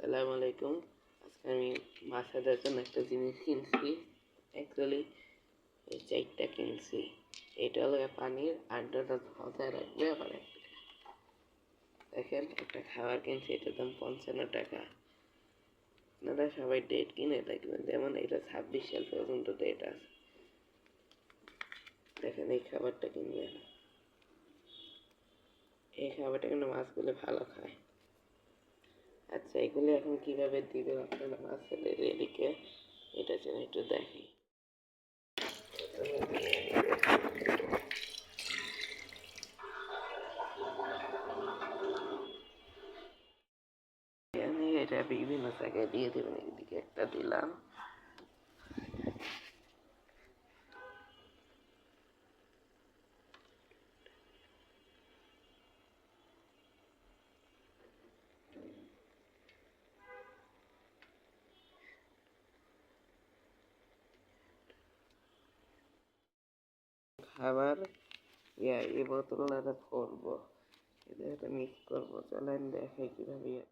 আসসালামু আলাইকুম। আজকে আমি বাচ্চাদের জন্য একটা জিনিস কিনছি। অ্যাকচুয়ালি এই কিনছি। এটা হলো পানির আড্ডাটা মাথায় রাখবে আবার দেখেন, একটা খাবার কিনছি, এটার দাম পঞ্চান্ন টাকা। আপনারা সবাই ডেট কিনে দেখবেন, যেমন এটা ছাব্বিশ সাল পর্যন্ত ডেট আছে। দেখেন, এই খাবারটা কিনবেন। এই খাবারটা কিন্তু মাছগুলো ভালো খায়। আচ্ছা এগুলি এখন কীভাবে দিবেন আপনারা মাছের এদিকে? এটা যেন একটু দেখি। এটা বিভিন্ন জায়গায় দিয়ে দেবেন, এদিকে একটা দিলাম। খাবার ইয়া এই বোতল করব এটা মিক্স করব। চলেন দেখাই কীভাবে ইয়া